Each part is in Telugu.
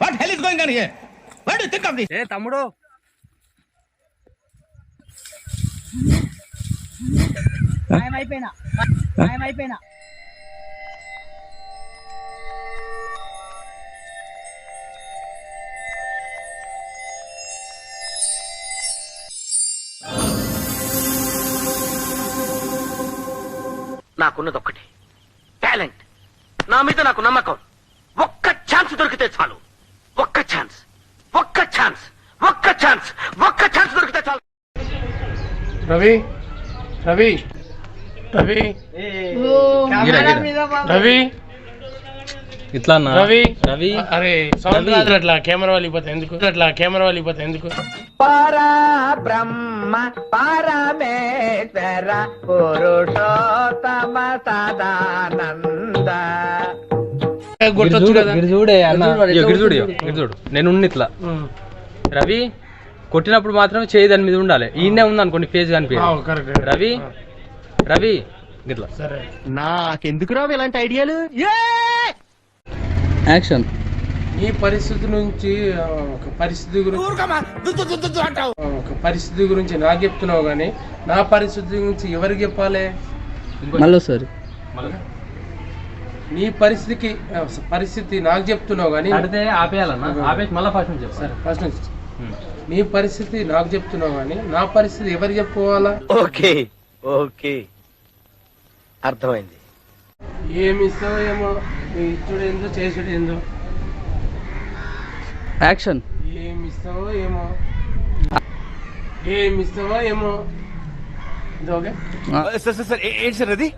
What hell is going on here what do think of this ఏ తమ్ముడు. అయిపోయినా అయిపోయినా నాకున్నది ఒక్కటే టాలెంట్ నా మీద నాకు నమ్మకం. రవి? రవి? రవి? రవి? ఇట్లా అన్నా? రవి? రవి? అరే సౌండ్ రాదు అట్లా కెమెరా వాళ్ళిపోతే ఎందుకు? అట్లా కెమెరా వాళ్ళిపోతే ఎందుకు? బ్రహ్మ పరమేశ్వర పురుషోత్తమ సదానంద గుర్తొచ్చు కదా గిరి చూడే అన్న ఇయ్యో, గిరి చూడు ఇయ్యో, గిరి చూడు. నేను ఉన్న ఇట్లా. రవి? కొట్టినప్పుడు మాత్రమే చేయి దాని మీద ఉండాలి. ఈయనే ఉంది అనుకోండి ఫేజ్ ఆ, కనిపించదు కరెక్ట్ రవి రవి గిట్లా సరే. యాక్షన్. ఈ పరిస్థితి నుంచి ఒక పరిస్థితి గురించి ఒక పరిస్థితి గురించి నాకు చెప్తున్నావు కానీ నా పరిస్థితి గురించి ఎవరికి చెప్పాలి? మళ్ళీ సార్ నీ పరిస్థితికి పరిస్థితి నాకు చెప్తున్నావు కానీ ఆపేయాలన్నా? ఆపేసి మళ్ళీ ఫస్ట్ నుంచి ఫస్ట్ నుంచి నీ పరిస్థితి నాకు చెప్తున్నావు కానీ నా పరిస్థితి ఎవరికి చెప్పుకోవాలా? Okay okay. అర్థమైంది. ఏమి ఇస్తావో ఏమో నీ ఇచ్చుడు ఏందో చేసుడు ఏందో. యాక్షన్. ఏమి ఇస్తావో ఏమో. ఏమి ఇస్తావో ఏమో. ఇది ఓకే. సార్ సార్ ఏంటి సార్ అది?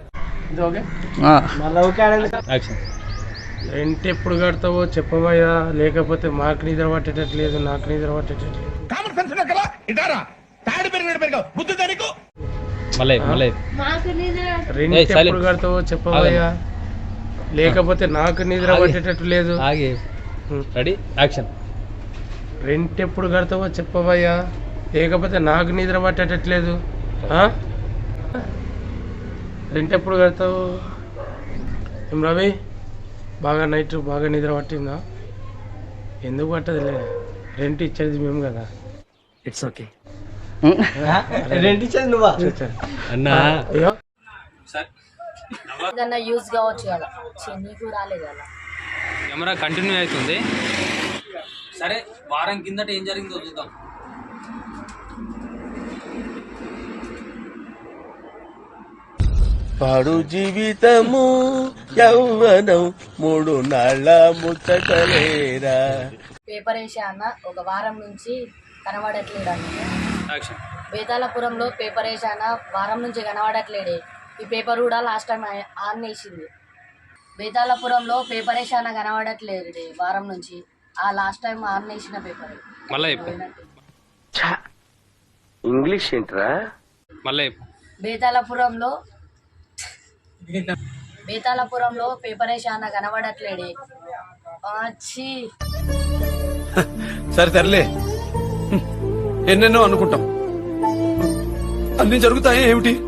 ఇది ఓకే. యాక్షన్. రెంట్ ఎప్పుడు కడతావో చెప్పబోయా లేకపోతే మాకు నిద్ర పట్టేటట్లేదు నాకు నిద్ర పట్టేటట్లేదు. కామన్ సెన్స్ ఉన్నా కదా? ఇటారా? తాడి పెరిగిన పెరిగావు. బుద్ధి దానికి మళ్ళీ మళ్ళీ. రెంట్ ఏయ్, silent. ఎప్పుడు కడతావో చెప్పబోయా లేకపోతే నాకు నిద్ర ఆగే. పట్టేటట్టు లేదు ఆగి. రెడీ యాక్షన్ రెంట్ ఎప్పుడు కడతావో చెప్పబోయా లేకపోతే నాకు నిద్ర పట్టేటట్లేదు. ఆ? రెంట్ ఎప్పుడు కడతావు? ఏం రవి? బాగా నైట్ బాగా నిద్ర పట్టిందా? ఎందుకు పట్టదులే రెంట్ ఇచ్చేది మేము కదా. It's okay. అన్నా. ఏదన్నా కావచ్చు కదా. నీకు రాలేదు అలా కెమెరా కంటిన్యూ అవుతుంది. సరే వారం కిందట ఏం జరిగిందో చూద్దాం. పాడు జీవితము యౌవనం మూడు నాళ్ళ ముచ్చటలేరా. పేపర్ వేసా అన్న ఒక వారం నుంచి కనబడట్లేడు అన్న యాక్షన్. బేతాళపురంలో పేపర్ వేసాన వారం నుంచి కనబడట్లేడే ఈ పేపర్ కూడా లాస్ట్ టైం ఆన్ వేసింది బేతాళపురంలో పేపర్ వేసాన కనబడట్లేదు డే వారం నుంచి. ఆ లాస్ట్ టైం ఆన్ వేసిన పేపర్. మళ్ళీ చెప్పు. ఇంగ్లీష్ ఏంట్రా? మళ్ళీ చెప్పు. బేతాళపురంలో బేతాళపురంలో పేపర్ అన్న కనబడట్లేడే. సరే తరలే ఎన్నెన్నో అనుకుంటాం. అన్ని జరుగుతాయి ఏమిటి?